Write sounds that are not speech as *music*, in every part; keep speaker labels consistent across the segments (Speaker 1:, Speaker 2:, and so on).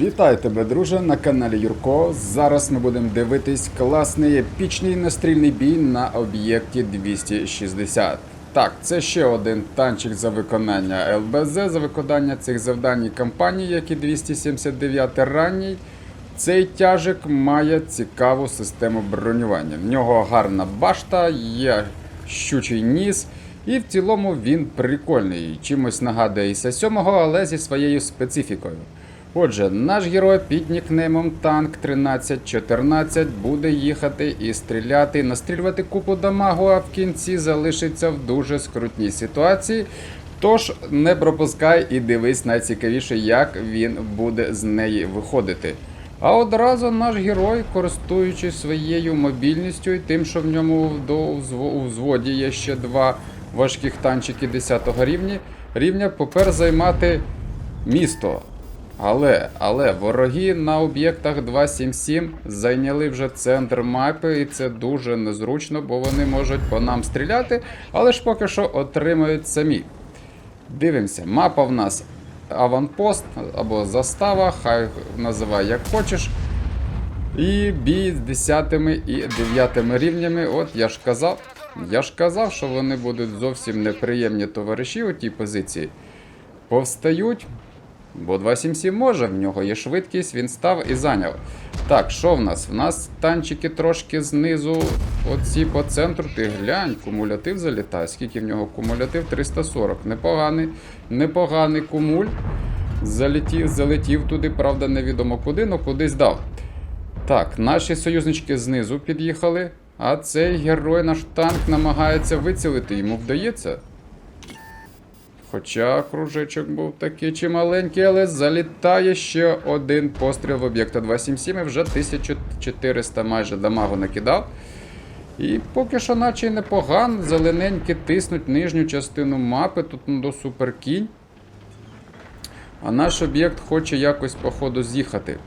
Speaker 1: Вітаю тебе, друже, на каналі Юрко. Зараз ми будемо дивитись класний епічний настрільний бій на об'єкті 260. Так, це ще один танчик за виконання ЛБЗ, за виконання цих завдань і кампаній, як і 279 ранній. Цей тяжик має цікаву систему бронювання. В нього гарна башта, є щучий ніс, і в цілому він прикольний. Чимось нагадує Іса 7, але зі своєю специфікою. Отже, наш герой під нікнеймом Танк 1314 буде їхати і стріляти, настрілювати купу дамагу, а в кінці залишиться в дуже скрутній ситуації. Тож не пропускай і дивись найцікавіше, як він буде з неї виходити. А одразу наш герой, користуючись своєю мобільністю і тим, що в ньому у взводі є ще два важких танчики 10 рівня, рівня попер займати місто. Але, але вороги на об'єктах 277 зайняли вже центр мапи, і це дуже незручно, бо вони можуть по нам стріляти, але ж поки що отримають самі. Дивимося, мапа в нас аванпост або застава, хай називай як хочеш. І бій з 10 і 9 рівнями. От я ж казав, я ж казав, що вони будуть зовсім неприємні товариші у тій позиції. Повстають, Бо 277 може, в нього є швидкість, він став і зайняв. Так, що в нас? В нас танчики трошки знизу, оці по центру. Ти глянь, кумулятив залітає. Скільки в нього кумулятив? 340. Непоганий, непоганий кумуль. Залетів, залетів туди, правда, невідомо куди, але кудись дав. Так, наші союзнички знизу під'їхали, а цей герой, наш танк, намагається вицілити. Йому вдається. Хоча кружечок був такий чималенький, але залітає ще один постріл в об'єкта 277 і вже 1400 майже дамагу накидав. І поки що, наче й непогано, зелененькі тиснуть нижню частину мапи, тут ну, до суперкінь. А наш об'єкт хоче якось, походу, з'їхати.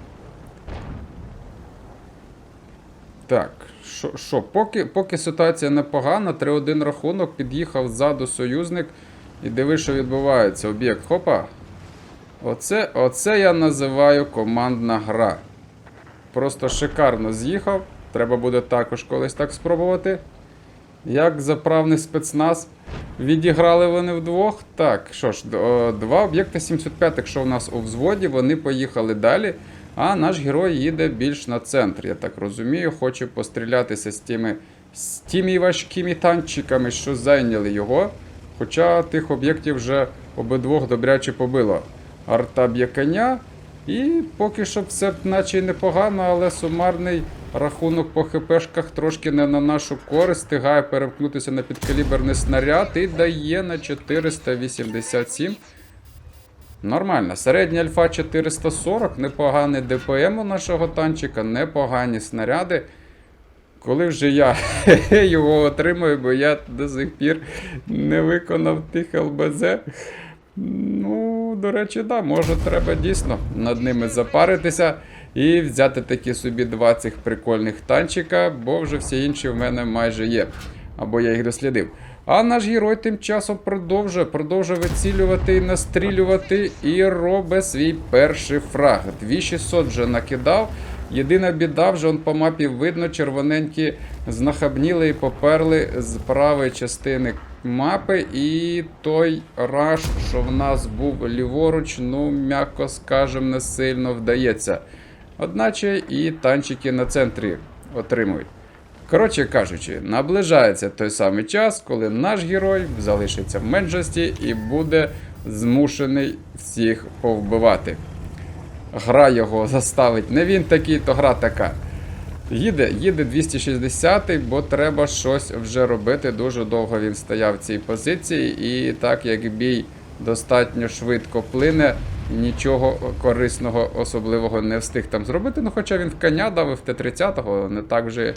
Speaker 1: Так, що, що, поки, поки ситуація непогана, 3-1 рахунок, під'їхав ззаду союзник. І диви, що відбувається. Об'єкт. Хопа. Оце, оце я називаю командна гра. Просто шикарно з'їхав. Треба буде також колись так спробувати. Як заправний спецназ. Відіграли вони вдвох. Так, що ж, два об'єкти 705, якщо у нас у взводі, вони поїхали далі. А наш герой їде більш на центр, я так розумію. Хоче пострілятися з тими, з тими важкими танчиками, що зайняли його. Хоча тих об'єктів вже обидвох добряче побило. Арта б'є коня. І поки що все наче й непогано, але сумарний рахунок по хпшках трошки не на нашу користь. Стигає перемкнутися на підкаліберний снаряд і дає на 487. Нормально. Середня альфа 440, непоганий ДПМ у нашого танчика, непогані снаряди. Коли вже я *laughs* його отримаю, бо я до сих пір не виконав тих ЛБЗ. Ну, до речі, да, може треба дійсно над ними запаритися і взяти такі собі два цих прикольних танчика, бо вже всі інші в мене майже є. Або я їх дослідив. А наш герой тим часом продовжує, продовжує вицілювати настрілювати і робить свій перший фраг. 2600 вже накидав. Єдина біда, вже он по мапі видно, червоненькі знахабніли і поперли з правої частини мапи. І той раш, що в нас був ліворуч, ну, м'яко скажем, не сильно вдається. Одначе і танчики на центрі отримують. Коротше кажучи, наближається той самий час, коли наш герой залишиться в меншості і буде змушений всіх повбивати. Гра його заставить. Не він такий, то гра така. Їде, їде 260, бо треба щось вже робити. Дуже довго він стояв в цій позиції, і так як бій достатньо швидко плине, нічого корисного особливого не встиг там зробити. Ну, хоча він в коня дав і в Т-30, не так вже,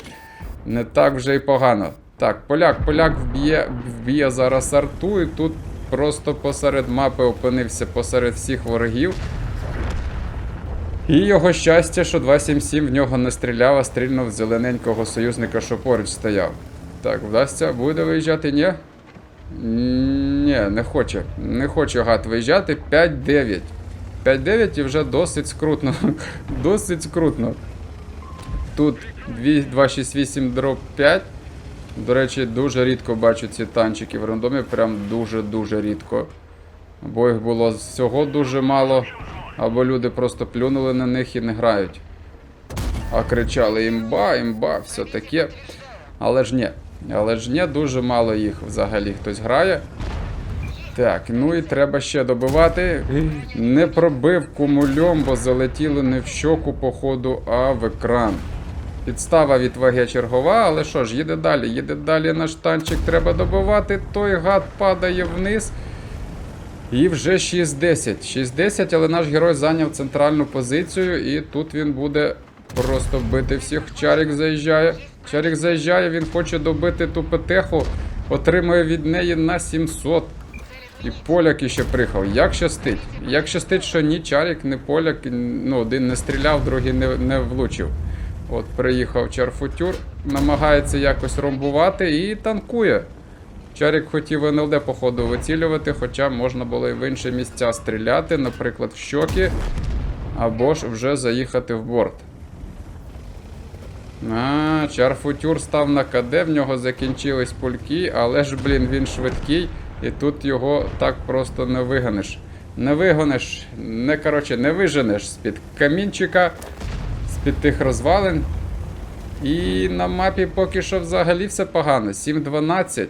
Speaker 1: не так вже і погано. Так, поляк, поляк вб'є, вб'є зараз арту, і тут просто посеред мапи опинився посеред всіх ворогів. І його щастя, що 277 в нього не стріляв, а стрільнув з зелененького союзника, що поруч стояв. Так, вдасться, буде виїжджати, ні? Ні, не хоче. Не хоче гад виїжджати. 5-9. 5-9 і вже досить скрутно. *laughs* досить скрутно. Тут 268 дроп 5. До речі, дуже рідко бачу ці танчики в рандомі, прям дуже-дуже рідко. Або їх було всього дуже мало, або люди просто плюнули на них і не грають. А кричали імба, імба, все таке. Але ж ні. Але ж ні, дуже мало їх взагалі хтось грає. Так, ну і треба ще добивати. Не пробив кумульом, бо залетіло не в щоку, походу, а в екран. Підстава від ВГ чергова, але що ж, їде далі, їде далі наш танчик, треба добивати. Той гад падає вниз. І вже 6-10. 6-10, але наш герой зайняв центральну позицію, і тут він буде просто бити всіх. Чарік заїжджає. Чарік заїжджає, він хоче добити ту петеху, отримує від неї на 700. І поляк іще приїхав. Як щастить? Як щастить, що ні Чарік, ні поляк, ну, один не стріляв, другий не, не влучив. От приїхав Чарфутюр, намагається якось ромбувати і танкує. Чарік хотів НЛД, походу, вицілювати, хоча можна було і в інші місця стріляти, наприклад, в щоки, або ж вже заїхати в борт. А, Чарфутюр став на КД, в нього закінчились пульки, але ж, блін, він швидкий, і тут його так просто не виганеш. Не вигониш, не коротше, не виженеш з-під камінчика, з-під тих розвалин. І на мапі поки що взагалі все погано. 7-12.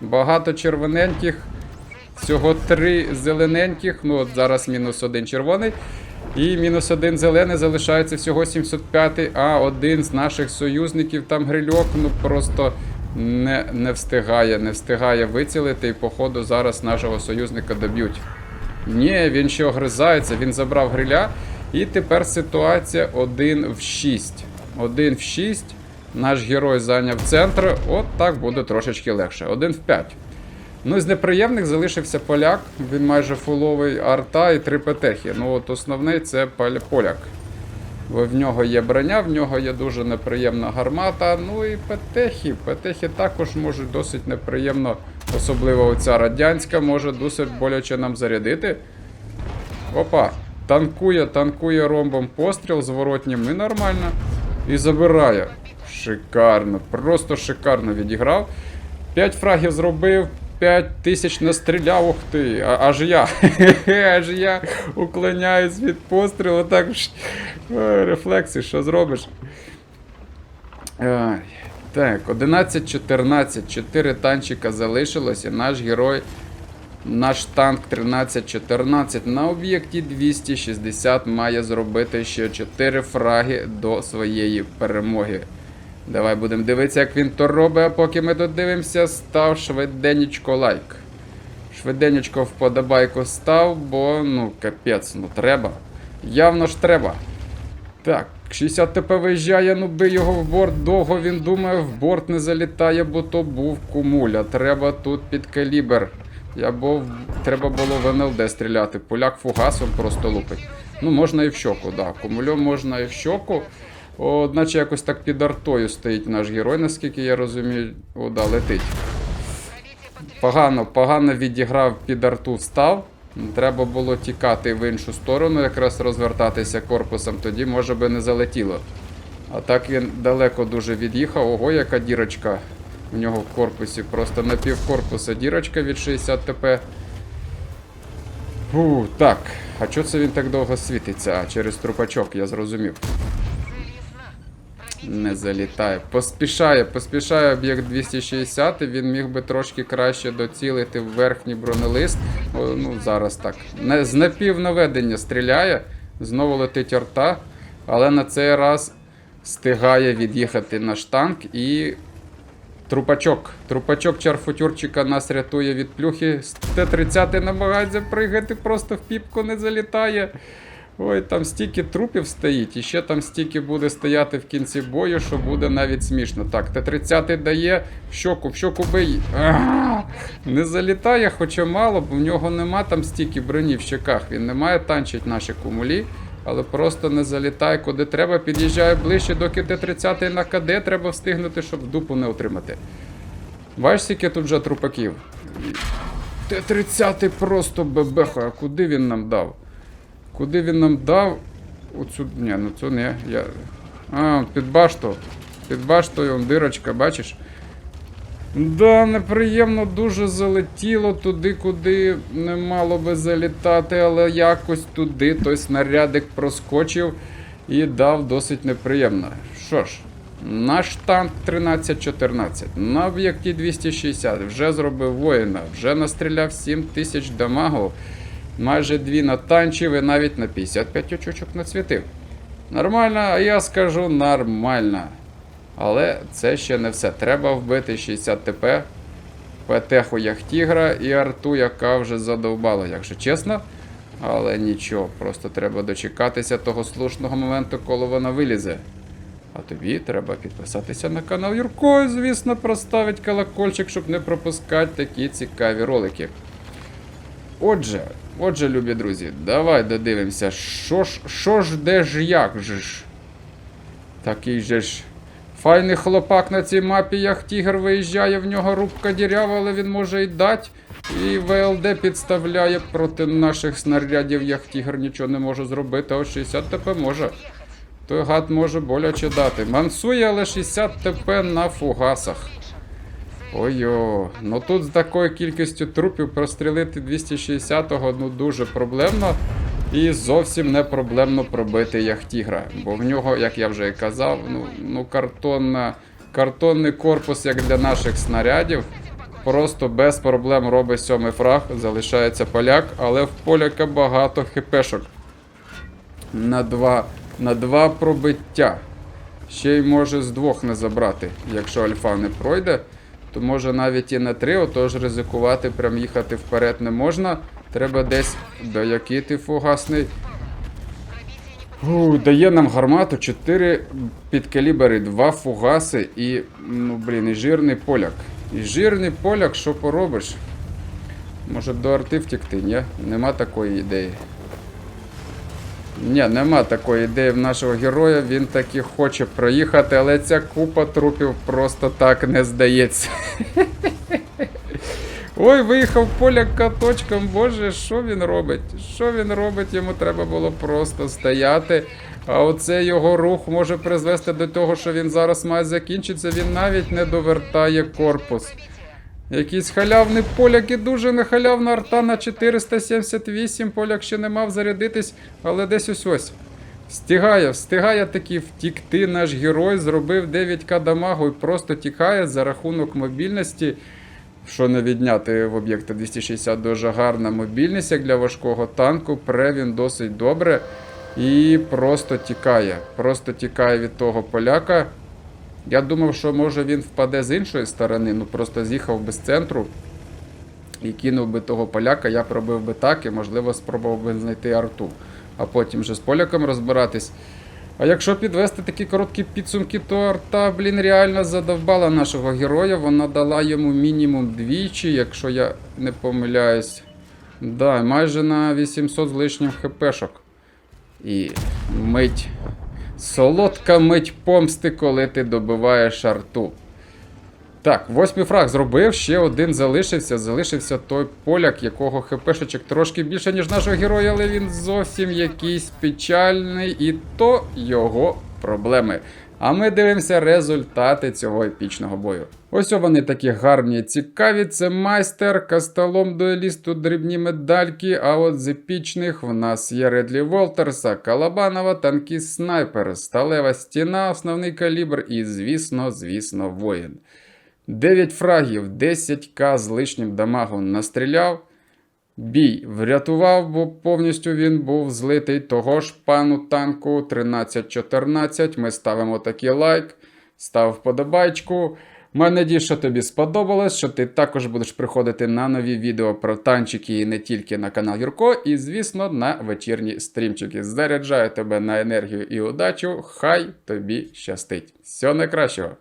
Speaker 1: Багато червоненьких. Всього три зелененьких. Ну от зараз мінус один червоний. І мінус один зелений залишається всього 705, а один з наших союзників там грильок, ну просто не, не встигає, не встигає вицілити. І походу зараз нашого союзника доб'ють. Ні, він ще огризається, він забрав гриля. І тепер ситуація 1 в 6. 1 в 6. Наш герой зайняв центр. От так буде трошечки легше. 1 в 5. Ну, з неприємних залишився поляк. Він майже фуловий арта і три петехи. Ну, от основний це поляк. Бо в нього є броня, в нього є дуже неприємна гармата. Ну і петехи. Петехи також можуть досить неприємно, особливо оця радянська, може досить боляче нам зарядити. Опа, танкує, танкує ромбом постріл зворотнім і нормально. І забирає. Шикарно, просто шикарно відіграв. 5 фрагів зробив, 5 тисяч настріляв, ух ти, а, аж я. *laughs* аж я уклоняюсь від пострілу, так ж. Рефлекси, що зробиш? Так, 11-14, 4 танчика залишилось, і наш герой, наш танк 13-14 на об'єкті 260 має зробити ще 4 фраги до своєї перемоги. Давай будемо дивитися, як він то робить, а поки ми тут дивимося, став швиденечко лайк. Швиденечко вподобайку став, бо ну капець, ну треба. Явно ж треба. Так, 60 ТП виїжджає, ну бий його в борт. Довго він думає, в борт не залітає, бо то був кумуля. Треба тут під калібр. Або в- треба було в НЛД стріляти. Поляк фугасом просто лупить. Ну, можна і в щоку, да. Кумульом можна і в щоку. Одначе якось так під артою стоїть наш герой, наскільки я розумію. О, да, летить. Погано, погано відіграв під арту встав. Треба було тікати в іншу сторону, якраз розвертатися корпусом, тоді може би не залетіло. А так він далеко дуже від'їхав. Ого, яка дірочка в нього в корпусі. Просто на пів корпуса дірочка від 60 ТП. Фу, так. А чого це він так довго світиться? А, через трупачок, я зрозумів. Не залітає. Поспішає, поспішає об'єкт 260, і він міг би трошки краще доцілити в верхній бронелист. О, ну, зараз так. Не, з напівнаведення стріляє, знову летить арта, але на цей раз встигає від'їхати наш танк і. Трупачок. Трупачок чарфутюрчика нас рятує від плюхи. Т-30 намагається пригати, просто в піпку не залітає. Ой, там стільки трупів стоїть, і ще там стільки буде стояти в кінці бою, що буде навіть смішно. Так, Т-30 дає в щоку, в щоку бий. Не залітає, хоча мало, бо в нього нема там стільки броні в щоках. Він не має танчить наші кумулі, але просто не залітає куди треба. Під'їжджає ближче, доки Т-30 на КД треба встигнути, щоб дупу не отримати. Бачиш, скільки тут вже трупаків? Т-30 просто бебеха, а куди він нам дав? Куди він нам дав? Оцю. Ні, ну це не. Я... А, під башту. Під баштою дирочка, бачиш? Да, неприємно дуже залетіло туди, куди не мало би залітати, але якось туди той снарядик проскочив і дав досить неприємно. Що ж, наш танк 1314 на об'єкті 260 вже зробив воїна, вже настріляв 7 тисяч дамагу, майже дві натанчив і навіть на 55 очочок нацвітив. Нормально, а я скажу нормально. Але це ще не все. Треба вбити 60 ТП, ПТХу Яхтігра і арту, яка вже задовбала, якщо чесно. Але нічого, просто треба дочекатися того слушного моменту, коли вона вилізе. А тобі треба підписатися на канал Юрко, і, звісно, проставити колокольчик, щоб не пропускати такі цікаві ролики. Отже, отже, любі друзі, давай додивимося, що ж, що ж, де ж, як же ж. Такий же ж файний хлопак на цій мапі, як тігр виїжджає, в нього рубка дірява, але він може й дать. І ВЛД підставляє проти наших снарядів, як тігр нічого не може зробити, а 60 ТП може. Той гад може боляче дати. Мансує, але 60 ТП на фугасах. Ой-о, ну тут з такою кількістю трупів прострілити 260-го ну дуже проблемно. І зовсім не проблемно пробити яхтігра. Бо в нього, як я вже і казав, ну, ну картонна, картонний корпус, як для наших снарядів. Просто без проблем робить сьомий фраг, залишається поляк, але в поляка багато хпшок. На два, на два пробиття. Ще й може з двох не забрати. Якщо альфа не пройде, то може навіть і на три, отож ризикувати, прям їхати вперед не можна. Треба десь доякити фугасний. Фу, дає нам гармату 4 підкалібри, 2 фугаси і, ну блін, і жирний поляк. І жирний поляк, що поробиш? Може до арти втекти, ні? Нема такої ідеї. Ні, нема такої ідеї в нашого героя, він таки хоче проїхати, але ця купа трупів просто так не здається. *laughs* Ой, виїхав поляк каточком, боже, що він робить? Що він робить? Йому треба було просто стояти. А оце його рух може призвести до того, що він зараз має закінчитися, він навіть не довертає корпус. Якийсь халявний поляк і дуже нехалявна арта на 478. Поляк ще не мав зарядитись, але десь ось ось. Встигає, встигає таки втікти наш герой, зробив 9к дамагу і просто тікає за рахунок мобільності. Що не відняти в об'єкта 260 дуже гарна мобільність, як для важкого танку. Пре він досить добре. І просто тікає. Просто тікає від того поляка. Я думав, що може він впаде з іншої сторони, ну просто з'їхав би з центру і кинув би того поляка, я пробив би так і, можливо, спробував би знайти арту. А потім вже з поляком розбиратись. А якщо підвести такі короткі підсумки, то арта, блін, реально задовбала нашого героя. Вона дала йому мінімум двічі, якщо я не помиляюсь. Да, майже на 800 з лишнім хпшок. І мить. Солодка мить помсти, коли ти добиваєш арту. Так, восьмий фраг зробив, ще один залишився. Залишився той поляк, якого хпшечок трошки більше, ніж нашого героя, але він зовсім якийсь печальний, і то його проблеми. А ми дивимося результати цього епічного бою. Ось вони такі гарні, цікаві. Це майстер, касталом дуелісту, дрібні медальки. А от з епічних в нас є Редлі Волтерса, Калабанова, танкіст снайпер, сталева стіна, основний калібр і, звісно, звісно, воїн. 9 фрагів, 10к з лишнім дамагом настріляв. Бій врятував, бо повністю він був злитий того ж пану танку 1314. Ми ставимо такий лайк, став вподобайку. Маю надію, що тобі сподобалось, що ти також будеш приходити на нові відео про танчики і не тільки на канал Юрко, і, звісно, на вечірні стрімчики. Заряджаю тебе на енергію і удачу. Хай тобі щастить. Всього найкращого!